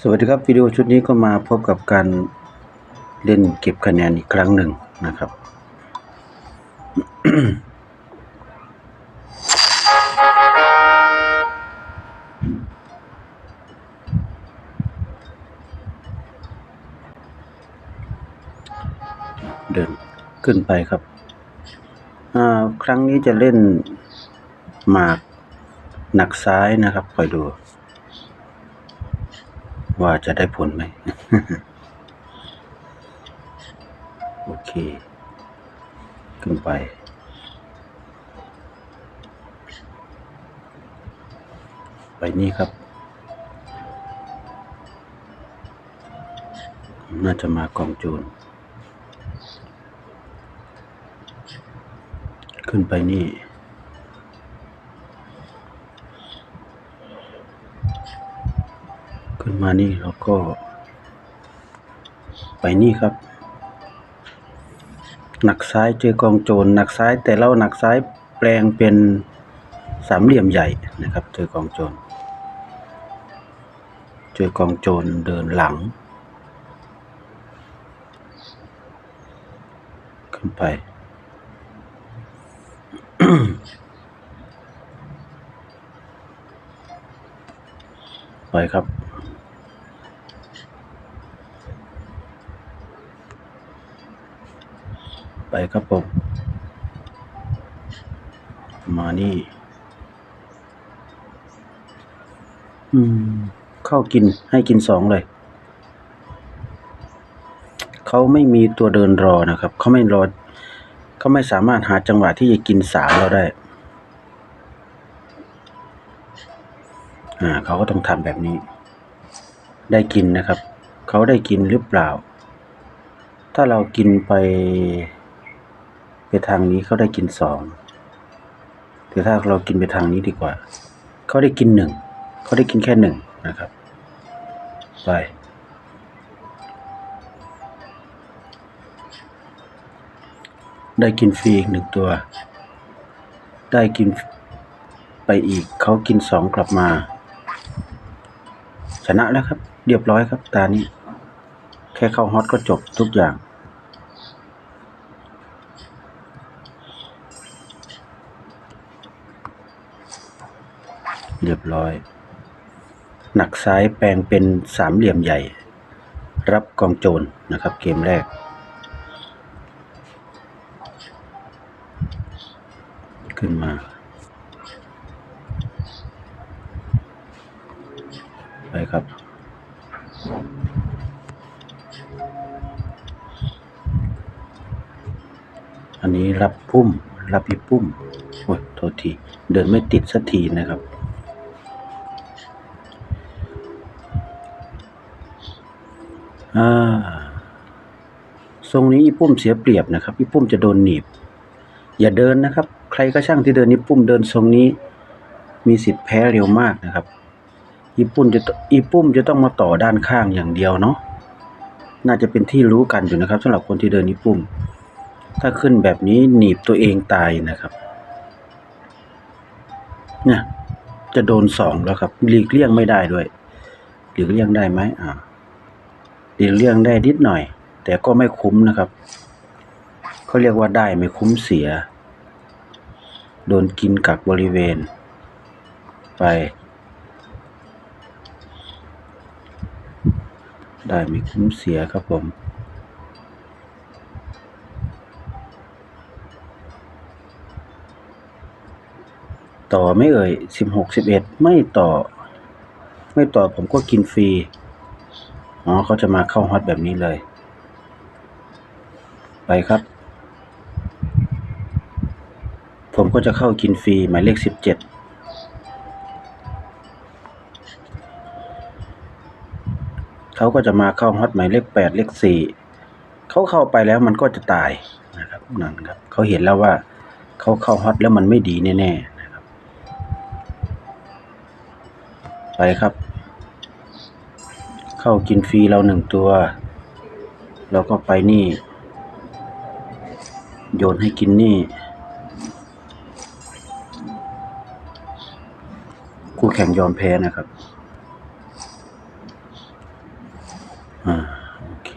สวัสดีครับวิดีโอชุดนี้ก็มาพบกับการเล่นเก็บคะแนนอีกครั้งหนึ่งนะครับ เดินขึ้นไปครับ ครั้งนี้จะเล่นหมากหนักซ้ายนะครับคอยดู ว่าจะได้ผลไหม โอเค ขึ้นไป ไปนี่ครับ น่าจะมากองโจรขึ้นไปนี่ มานี่แล้วก็ ไปนี่ครับ หนักซ้ายเจอกองโจรหนักซ้ายแต่เราหนักซ้ายแปลงเป็นสามเหลี่ยมใหญ่นะครับ เจอกองโจรเจอกองโจรเดินหลัง ขึ้นไปไปครับ ไปครับผม มานี่ อืม เข้ากินให้กินสองเลย เขาไม่มีตัวเดินรอนะครับ เขาไม่รอ เขาไม่สามารถหาจังหวะที่จะกินสามเราได้ อ่า เขาก็ต้องทำแบบนี้ ได้กินนะครับ เขาได้กินหรือเปล่า ถ้าเรากินไป ไปทางนี้เขาได้กินสองแต่ถ้าเรากินไปทางนี้ดีกว่า เขาได้กินหนึ่งเขาได้กินแค่หนึ่งนะครับ ไป ได้กินฟรีอีกหนึ่งตัว ได้กินไปอีก เขากินสองกลับมา ชนะแล้วครับ เรียบร้อยครับตานี้ แค่เข้าฮอตก็จบทุกอย่าง เรียบร้อย หนักซ้ายแปลงเป็นสามเหลี่ยมใหญ่ รับกองโจรนะครับเกมแรก ขึ้นมาไปครับอันนี้รับพุ่ม รับอีพุ่ม โอ้ยโทษที เดินไม่ติดสักทีนะครับ ทรงนี้อีปุ้มเสียเปรียบนะครับอีปุ้มจะโดนหนีบ อย่าเดินนะครับ ใครก็ช่างที่เดินอีปุ้มเดินทรงนี้ มีสิทธิ์แพ้เร็วมากนะครับอีปุ้มจะตอีปุ้มจะต้องมาต่อด้านข้างอย่างเดียวเนาะน่าจะเป็นที่รู้กันอยู่นะครับสำหรับคนที่เดินอีปุ้มถ้าขึ้นแบบนี้หนีบตัวเองตายนะครับเนี่ยจะโดนสองแล้วครับหลีกเลี่ยงไม่ได้ด้วยหลีกเลี่ยงได้ไหมอ่าหลีกเลี่ยงได้นิดหน่อย แต่ก็ไม่คุ้มนะครับ เขาเรียกว่าได้ไม่คุ้มเสีย โดนกินกักบริเวณ ไป ได้ไม่คุ้มเสียครับผมต่อไม่เอ่ยสิบหกสิบเอ็ดไม่ต่อ ไม่ต่อผมก็กินฟรี อ๋อเขาจะมาเข้าฮอตแบบนี้เลย ไปครับ ผมก็จะเข้ากินฟรีหมายเลขสิบเจ็ดเขาก็จะมาเข้าฮอตหมายเลขแปดเลขสี่เขาเข้าไปแล้วมันก็จะตายนะครับนั่นครับเขาเห็นแล้วว่าเขาเข้าฮอตแล้วมันไม่ดีแน่ๆนะครับ ไปครับ เข้ากินฟรีเราหนึ่งตัว เราก็ไปนี่ โยนให้กินนี่ คู่แข่งยอมแพ้นะครับ อ่า โอเค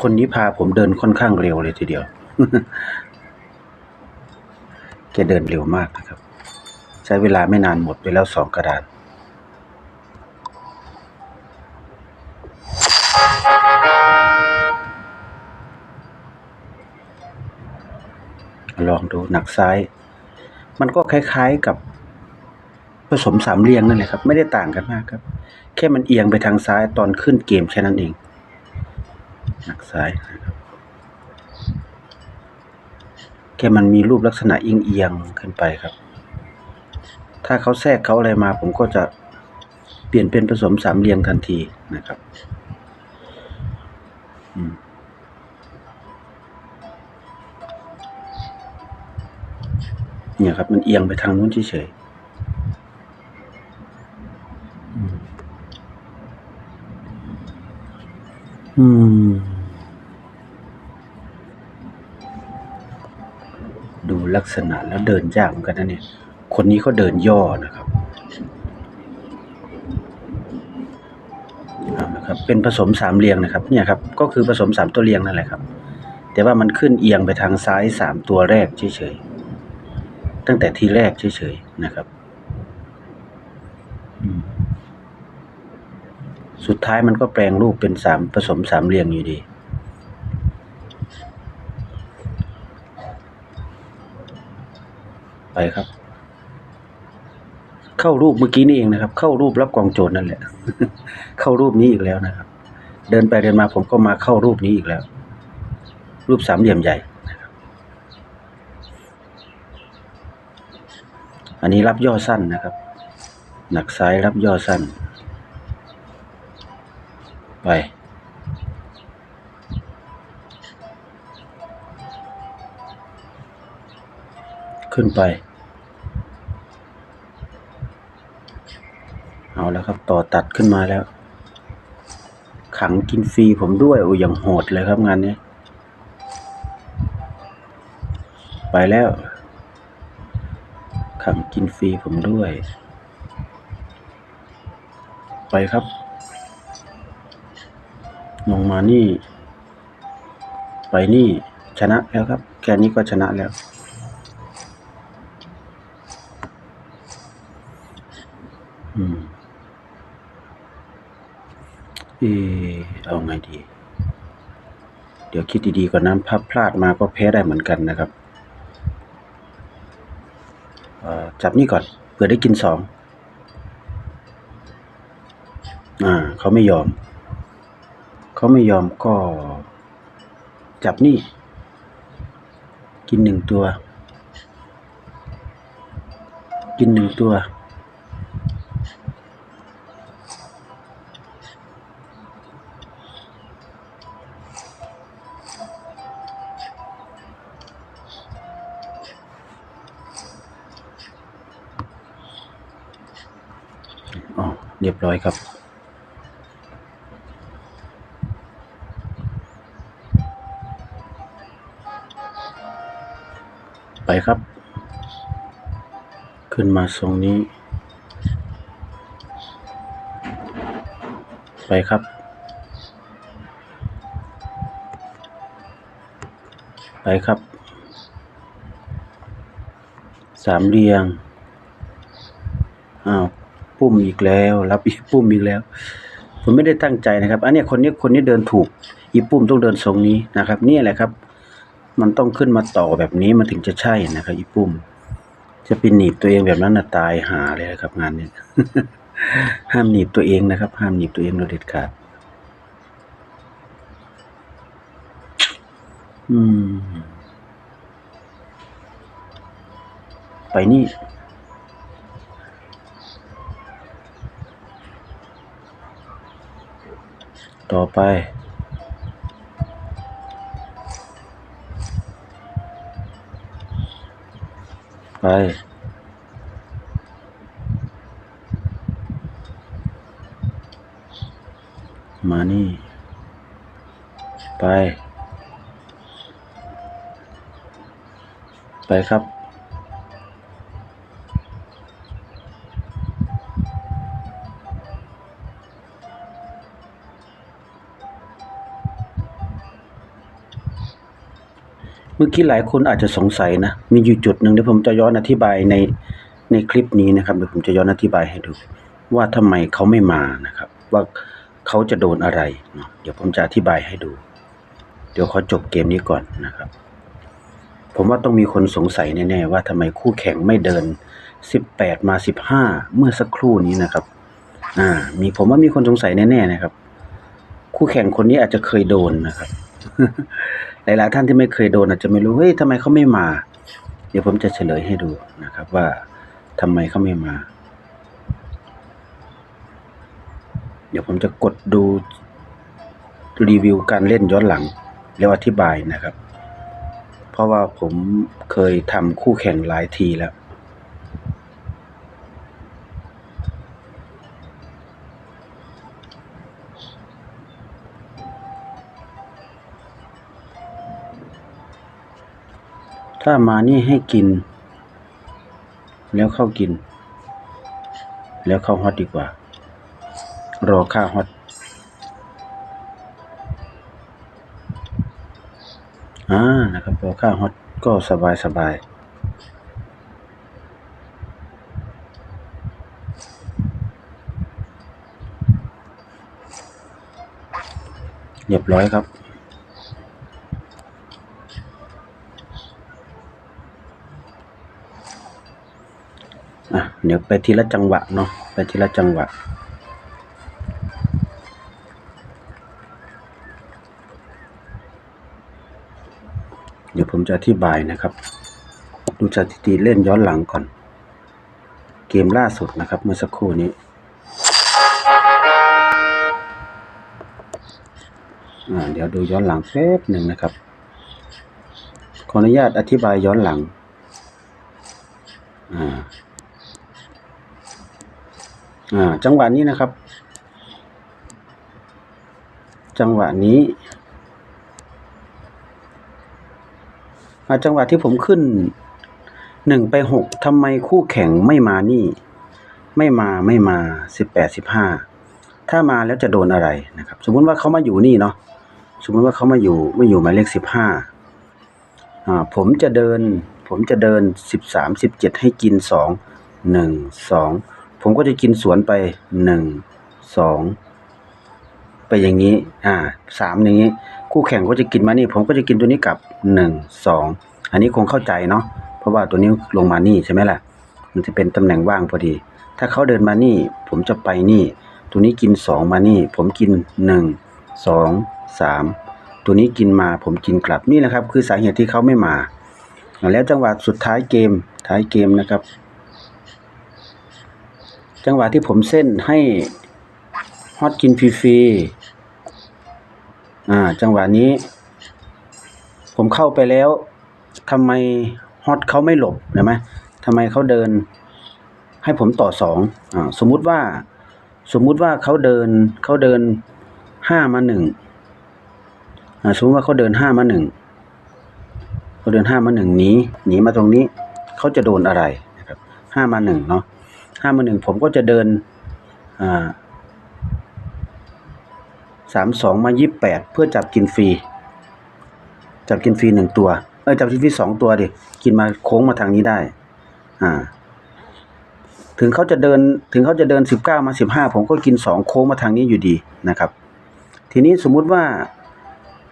คนนี้พาผมเดินค่อนข้างเร็วเลยทีเดียว แกเดินเร็วมากนะครับ ใช้เวลาไม่นานหมดไปแล้วสองกระดาน ลองดูหนักซ้าย มันก็คล้ายๆกับผสมสามเหลี่ยงนั่นแหละครับ ไม่ได้ต่างกันมากครับ แค่มันเอียงไปทางซ้ายตอนขึ้นเกมแค่นั้นเอง หนักซ้ายแค่มันมีรูปลักษณะเอียงๆขึ้นไปครับ ถ้าเขาแทรกเขาอะไรมา ผมก็จะเปลี่ยนเป็นผสมสามเหลี่ยงทันทีนะครับ อืม เนี่ยครับ มันเอียงไปทางนู้นเฉยๆอืม ดูลักษณะแล้วเดินยากเหมือนกันนะเนี่ย คนนี้เขาเดินย่อนะครับนะครับเป็นผสมสามเหลี่ยงนะครับเนี่ยครับก็คือผสมสามตัวเรียงนั่นแหละครับ แต่ว่ามันขึ้นเอียงไปทางซ้ายสามตัวแรกเฉยๆ ตั้งแต่ทีแรกเฉยๆนะครับ สุดท้ายมันก็แปลงรูปเป็นสามผสมสามเหลี่ยงอยู่ดี ไปครับ เข้ารูปเมื่อกี้นี่เองนะครับ เข้ารูปรับกองโจรนั่นแหละ เข้ารูปนี้อีกแล้วนะครับ เดินไปเดินมาผมก็มาเข้ารูปนี้อีกแล้ว รูปสามเหลี่ยมใหญ่นะครับ อันนี้รับย่อสั้นนะครับ หนักซ้ายรับย่อสั้น ไป ขึ้นไป เอาแล้วครับ ต่อตัดขึ้นมาแล้ว ขังกินฟรีผมด้วย โอ้ยอย่างโหดเลยครับงานนี้ ไปแล้ว ขังกินฟรีผมด้วย ไปครับลงมานี่ ไปนี่ชนะแล้วครับ แค่นี้ก็ชนะแล้ว อืมเออเอาไงดี เดี๋ยวคิดดีๆก่อนนะพับพลาดมาก็แพ้ได้เหมือนกันนะครับเอ่อ จับนี่ก่อนเผื่อได้กินสองอ่าเขาไม่ยอม เขาไม่ยอมก็ จับนี่ กินหนึ่งตัว กินหนึ่งตัว ร้อยครับ ไปครับ ขึ้นมาทรงนี้ ไปครับไปครับ สามเหลี่ยง ปุ้มอีกแล้ว รับอีปุ้มอีกแล้ว ผมไม่ได้ตั้งใจนะครับ อันนี้คนนี้คนนี้เดินถูก อีปุ้มต้องเดินทรงนี้นะครับ นี่แหละครับ มันต้องขึ้นมาต่อแบบนี้มันถึงจะใช่นะครับ อีปุ้มจะไปหนีบตัวเองแบบนั้นนะตายหาเลยนะครับ งานนี้ห้ามหนีบตัวเองนะครับ ห้ามหนีบตัวเองโดยเด็ดขาดอืม ไปนี่ ต่อไป ไป มานี่ ไป ไปครับ มื่อกี้หลายคนอาจจะสงสัยนะ มีอยู่จุดหนึ่งเดี๋ยวผมจะย้อนอธิบายในในคลิปนี้นะครับเดี๋ยวผมจะย้อนอธิบายให้ดู ว่าทำไมเขาไม่มานะครับ ว่าเขาจะโดนอะไรเนาะเดี๋ยวผมจะอธิบายให้ดู เดี๋ยวขอจบเกมนี้ก่อนนะครับ ผมว่าต้องมีคนสงสัยแน่ๆว่าทำไมคู่แข่งไม่เดิน 18 มา 15 เมื่อสักครู่นี้นะครับ อ่า มีผมว่ามีคนสงสัยแน่ๆนะครับ คู่แข่งคนนี้อาจจะเคยโดนนะครับ หลายๆท่านที่ไม่เคยโดนอาจจะไม่รู้เฮ้ยทำไมเขาไม่มา เดี๋ยวผมจะเฉลยให้ดูนะครับว่าทำไมเขาไม่มา เดี๋ยวผมจะกดดูรีวิวการเล่นย้อนหลังแล้วอธิบายนะครับ เพราะว่าผมเคยทำคู่แข่งหลายทีแล้ว ถ้ามานี่ให้กิน แล้วเข้ากิน แล้วเข้าฮอตดีกว่า รอค่าฮอตอ่านะครับรอค่าฮอตก็สบายสบายเรียบร้อยครับ อะ เดี๋ยวไปทีละจังหวะเนาะไปทีละจังหวะเดี๋ยวผมจะอธิบายนะครับ ดูสถิติเล่นย้อนหลังก่อน เกมล่าสุดนะครับ เมื่อสักครู่นี้อ่าเดี๋ยวดูย้อนหลังแป๊บหนึ่งนะครับ ขออนุญาตอธิบายย้อนหลัง อ่า อ่า จังหวะนี้นะครับ จังหวะนี้อ่าจังหวะที่ผมขึ้นหนึ่งไปหกทำไมคู่แข่งไม่มานี่ ไม่มาไม่มาสิบแปดสิบห้าถ้ามาแล้วจะโดนอะไรนะครับ สมมุติว่าเขามาอยู่นี่เนาะสมมุติว่าเขามาอยู่ไม่อยู่หมายเลขสิบห้าอ่าผมจะเดิน ผมจะเดินสิบสามสิบเจ็ดให้กินสองหนึ่งสอง ผมก็จะกินสวนไปหนึ่งสองไปอย่างนี้ อ่าสามอย่างนี้ คู่แข่งก็จะกินมานี่ ผมก็จะกินตัวนี้กลับหนึ่งสองอันนี้คงเข้าใจเนาะเพราะว่าตัวนี้ลงมานี่ใช่ไหมล่ะ มันจะเป็นตำแหน่งว่างพอดี ถ้าเขาเดินมานี่ ผมจะไปนี่ ตัวนี้กินสองมานี่ ผมกินหนึ่งสองสามตัวนี้กินมาผมกินกลับนี่แหละครับ คือสาเหตุที่เขาไม่มา แล้วจังหวะสุดท้ายเกมท้ายเกมนะครับ จังหวะที่ผมเส้นให้ฮอตกินฟรีๆอ่า จังหวะนี้ ผมเข้าไปแล้วทำไมฮอตเขาไม่หลบเห็นไหมทำไมเขาเดิน ให้ผมต่อสองอ่าสมมุติว่า สมมุติว่าเขาเดินเขาเดินห้ามาหนึ่งอ่าสมมติว่าเขาเดินห้ามาหนึ่งเขาเดินห้ามาหนึ่งหนีหนีมาตรงนี้ เขาจะโดนอะไรนะครับห้ามาหนึ่งเนาะ ห้ามาหนึ่งผมก็จะเดินสามสองมายี่แปดเพื่อจับกินฟรี จับกินฟรีหนึ่งตัว เออจับกินฟรีสองตัวดิ กินมาโค้งมาทางนี้ได้ อ่า ถึงเขาจะเดิน ถึงเขาจะเดินสิบเก้ามาสิบห้าผมก็กินสองโค้งมาทางนี้อยู่ดีนะครับ ทีนี้สมมุติว่า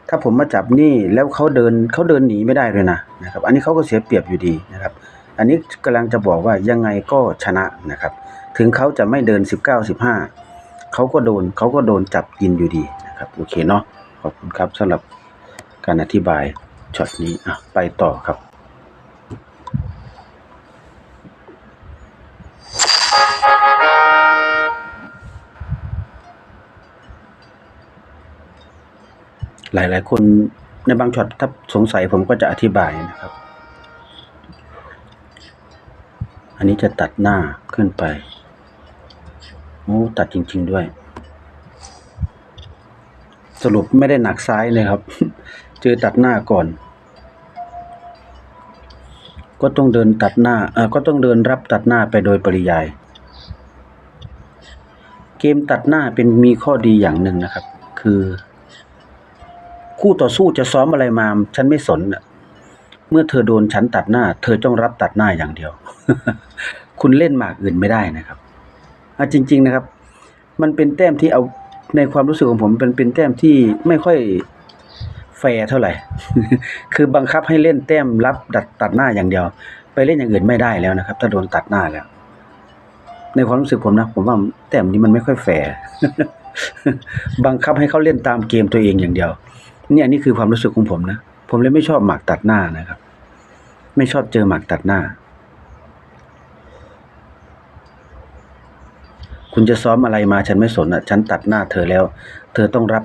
ถ้าผมมาจับนี่แล้วเขาเดินเขาเดินหนีไม่ได้เลยนะนะครับ อันนี้เขาก็เสียเปรียบอยู่ดีนะครับ อันนี้กำลังจะบอกว่ายังไงก็ชนะนะครับ ถึงเขาจะไม่เดินสิบเก้าสิบห้าเขาก็โดนเขาก็โดนจับกินอยู่ดีนะครับโอเคเนาะขอบคุณครับสำหรับการอธิบายช็อตนี้อะไปต่อครับหลาย ๆ คนในบางช็อตถ้าสงสัยผมก็จะอธิบายนะครับ อันนี้จะตัดหน้าขึ้นไปโอ้ตัดจริง ๆด้วย สรุปไม่ได้หนักซ้ายเลยครับ เจอตัดหน้าก่อน ก็ต้องเดินตัดหน้าเออก็ต้องเดินรับตัดหน้าไปโดยปริยาย เกมตัดหน้าเป็นมีข้อดีอย่างหนึ่งนะครับ คือ คู่ต่อสู้จะซ้อมอะไรมาฉันไม่สนน่ะ เมื่อเธอโดนฉันตัดหน้า เธอต้องรับตัดหน้าอย่างเดียว คุณเล่นหมากอื่นไม่ได้นะครับอะจริง ๆนะครับ มันเป็นแต้มที่เอาในความรู้สึกของผมเป็นเป็นแต้มที่ไม่ค่อยแฟร์เท่าไหร่ คือบังคับให้เล่นแต้มรับดัดตัดหน้าอย่างเดียว ไปเล่นอย่างอื่นไม่ได้แล้วนะครับ ถ้าโดนตัดหน้าแล้ว ในความรู้สึกผมนะ ผมว่าแต้มนี้มันไม่ค่อยแฟร์บังคับให้เขาเล่นตามเกมตัวเองอย่างเดียว เนี่ยนี่คือความรู้สึกของผมนะ ผมเลยไม่ชอบหมากตัดหน้านะครับ ไม่ชอบเจอหมากตัดหน้า คุณจะซ้อมอะไรมาฉันไม่สนอะ ฉันตัดหน้าเธอแล้ว เธอต้องรับ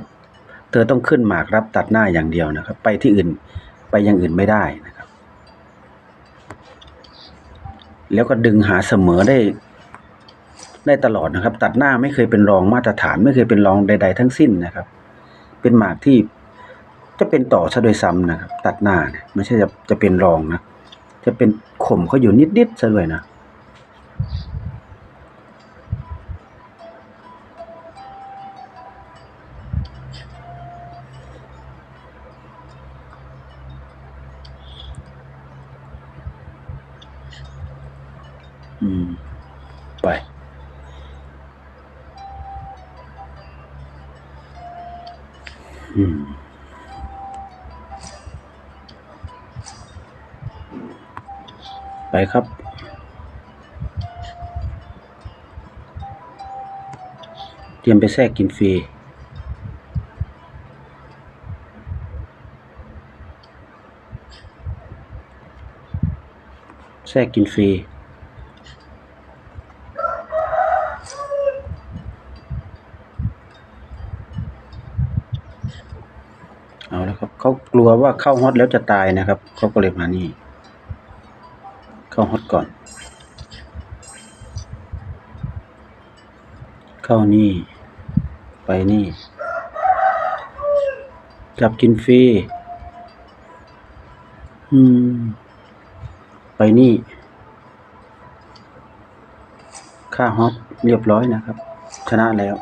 เธอต้องขึ้นหมากรับตัดหน้าอย่างเดียวนะครับ ไปที่อื่นไปอย่างอื่นไม่ได้นะครับ แล้วก็ดึงหาเสมอได้ได้ตลอดนะครับ ตัดหน้าไม่เคยเป็นรองมาตรฐาน ไม่เคยเป็นรองใด ๆ ทั้งสิ้นนะครับ เป็นหมากที่จะเป็นต่อซะโดยซ้ำนะครับ ตัดหน้าไม่ใช่จะจะเป็นรองนะ จะเป็นข่มเขาอยู่นิดๆซะด้วยนะอืม ไป อืม ไปครับ เตรียมไปแทรกกินฟรีแทรกกินฟรีเอาแล้วครับเขากลัวว่าเข้าฮอตแล้วจะตายนะครับเขาก็เลยมานี่ เข้าฮอตก่อน เข้านี่ ไปนี่ จับกินฟรีอืม ไปนี่ ค่าฮอตเรียบร้อยนะครับ ชนะแล้ว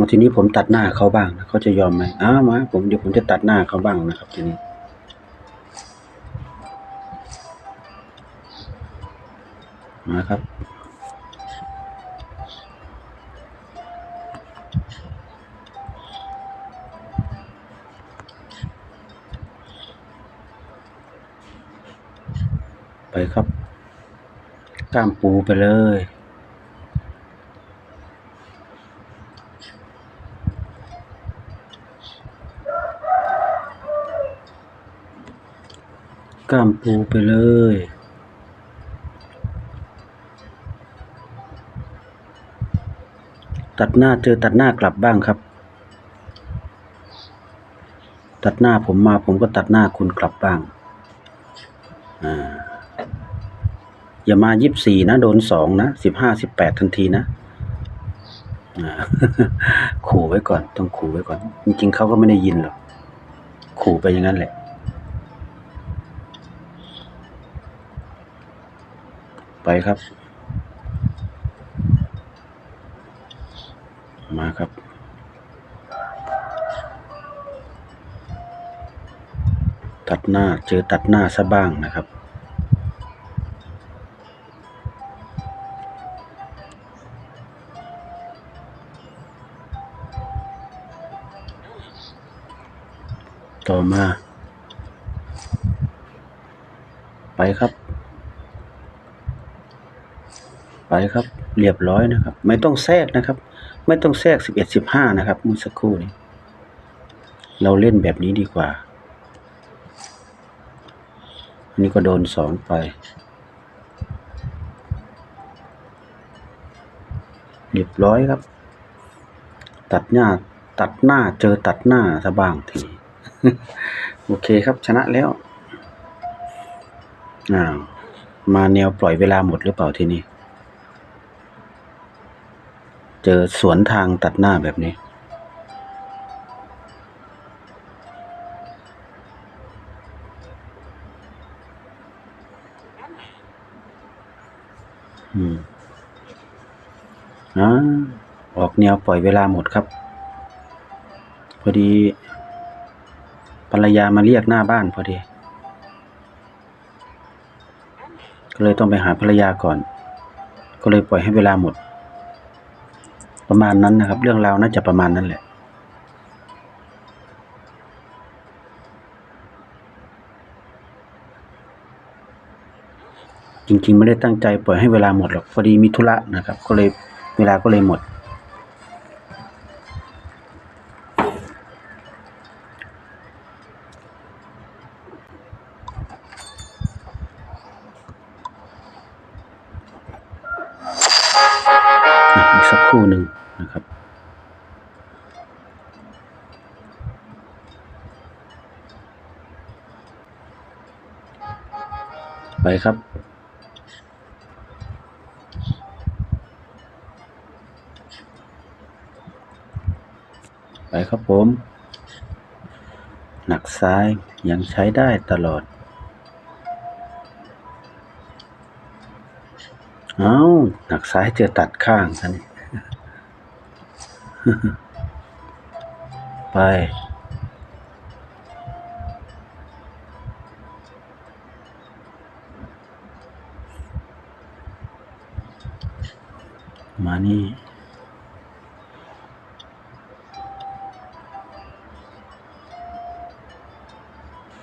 เอาทีนี้ผมตัดหน้าเขาบ้างนะเขาจะยอมไหมอ้าวมาผมเดี๋ยวผมจะตัดหน้าเขาบ้างนะครับ ทีนี้ มาครับ ไปครับกล้ามปูไปเลย กล้ามปูไปเลย ตัดหน้าเจอตัดหน้ากลับบ้างครับ ตัดหน้าผมมาผมก็ตัดหน้าคุณกลับบ้างอ่าอย่ามายิบสี่นะ โดนสองนะสิบห้าสิบแปดทันทีนะขู่ไว้ก่อน ต้องขู่ไว้ก่อน จริงๆเขาก็ไม่ได้ยินหรอกขู่ไปอย่างนั้นแหละ ครับ มาครับตัดหน้าเจอตัดหน้าซะบ้างนะครับ ต่อมา ไปครับ ไปครับ เรียบร้อยนะครับ ไม่ต้องแทรกนะครับ ไม่ต้องแทรกสิบเอ็ดสิบห้านะครับเมื่อสักครู่นี้ เราเล่นแบบนี้ดีกว่า อันนี้ก็โดนสองไป เรียบร้อยครับ ตัดหน้าตัดหน้าเจอตัดหน้าซะบ้างที โอเคครับชนะแล้วอ้าวมาแนวปล่อยเวลาหมดหรือเปล่าทีนี้ เจอสวนทางตัดหน้าแบบนี้ อืมอ่าออกแนวปล่อยเวลาหมดครับ พอดี ภรรยามาเรียกหน้าบ้านพอดี ก็เลยต้องไปหาภรรยาก่อน ก็เลยปล่อยให้เวลาหมด ประมาณนั้นนะครับ เรื่องราวน่าจะประมาณนั้นแหละจริงๆไม่ได้ตั้งใจปล่อยให้เวลาหมดหรอกพอดีมีธุระนะครับ ก็เลยเวลาก็เลยหมด อีกสักครู่หนึ่ง นะครับ ไปครับ ไปครับผม หนักซ้ายยังใช้ได้ตลอดเอาหนักซ้ายเจอตัดข้างซะนี่ ไป มานี่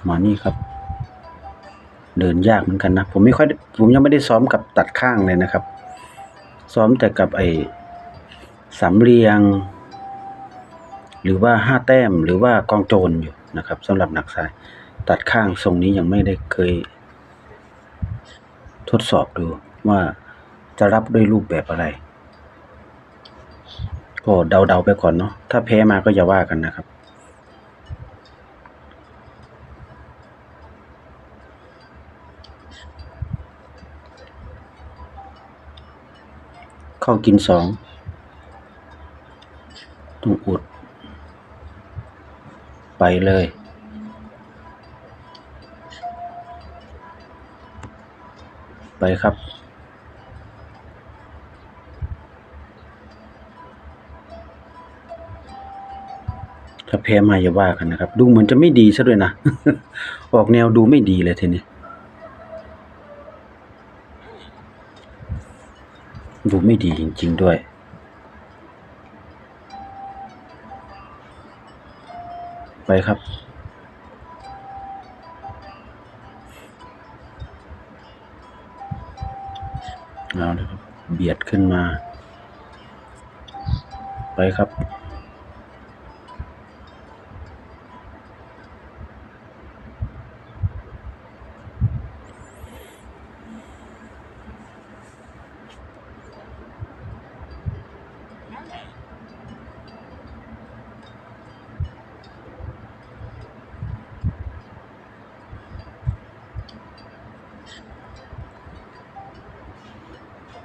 มานี่ครับ เดินยากเหมือนกันนะ ผมไม่ค่อยผมยังไม่ได้ซ้อมกับตัดข้างเลยนะครับ ซ้อมแต่กับไอ้สามเรียง หรือว่าห้าแต้มหรือว่ากองโจรอยู่นะครับสำหรับหนักซ้ายตัดข้างทรงนี้ยังไม่ได้เคย ทดสอบดูว่าจะรับด้วยรูปแบบอะไร ก็เดาๆไปก่อนเนาะถ้าแพ้มาก็อย่าว่ากันนะครับ เข้ากินสองต้องอุด ไปเลย ไปครับ ถ้าแพ้มาอย่าว่ากันนะครับ ดูเหมือนจะไม่ดีซะด้วยนะ ออกแนวดูไม่ดีเลยทีนี้ ดูไม่ดีจริง ๆ ด้วย ไปครับ เอาเลยครับ เบียดขึ้นมา ไปครับ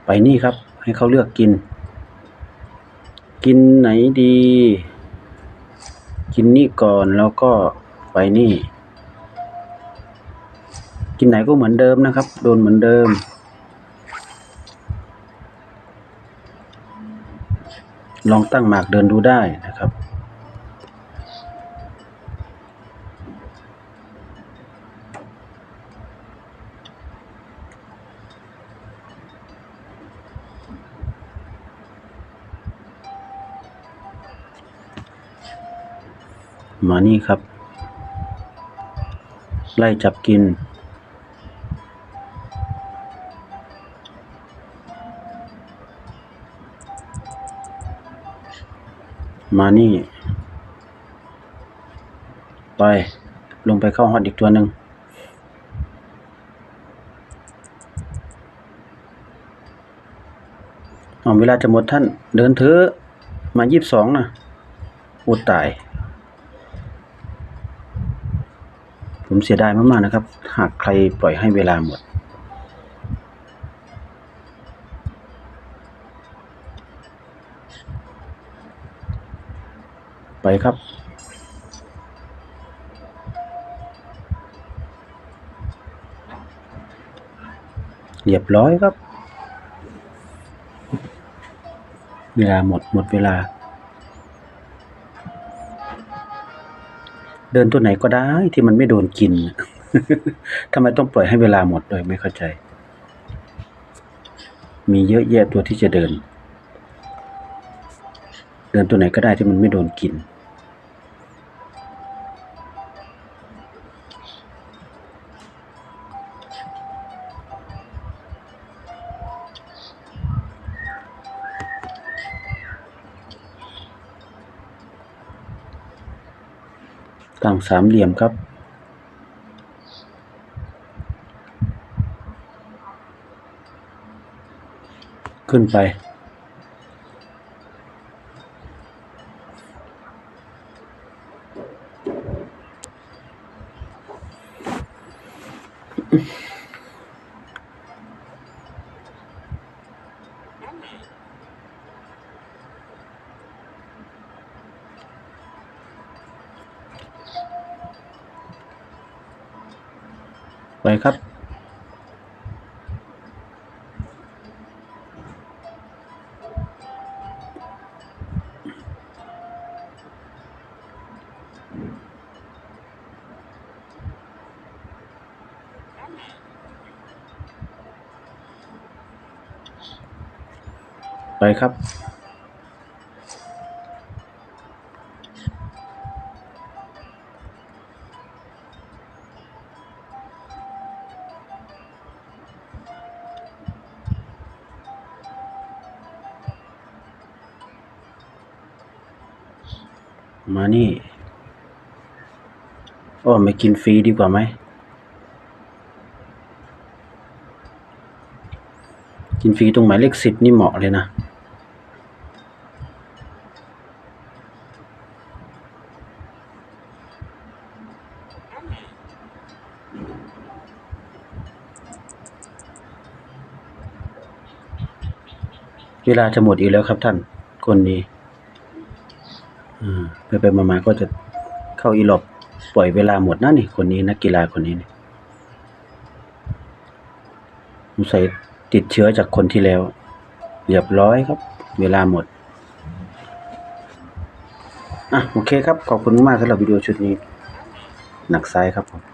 ไปนี่ครับ ให้เขาเลือกกิน กินไหนดี กินนี่ก่อนแล้วก็ไปนี่ กินไหนก็เหมือนเดิมนะครับ โดนเหมือนเดิม ลองตั้งหมากเดินดูได้นะครับ มานี่ครับ ไล่จับกิน มานี่ ไปลงไปเข้าฮอตอีกตัวหนึ่งเอาเวลาจะหมดท่านเดินเถอะมายี่สิบสองนะอุดตาย ผมเสียดายมากๆนะครับ หากใครปล่อยให้เวลาหมด ไปครับเรียบร้อยครับ เวลาหมดหมดเวลา เดินตัวไหนก็ได้ที่มันไม่โดนกินทำไมต้องปล่อยให้เวลาหมดโดยไม่เข้าใจ มีเยอะแยะตัวที่จะเดิน เดินตัวไหนก็ได้ที่มันไม่โดนกิน สามเหลี่ยมครับ ขึ้นไปไครับ ไปครับ มานี่อ้ไม่กินฟรีดีกว่าไหม กินฟรีตรงหมายเลขสิบนี่เหมาะเลยนะ เวลาจะหมดอีกแล้วครับท่านคนนี้ ไปไปมามาก็จะเข้าอีหลบปล่อยเวลาหมดนะนี่คนนี้นักกีฬาคนนี้นี่สงสัยติดเชื้อจากคนที่แล้ว เรียบร้อยครับ เวลาหมด อะโอเคครับ ขอบคุณมากสำหรับวิดีโอชุดนี้ หนักซ้ายครับผม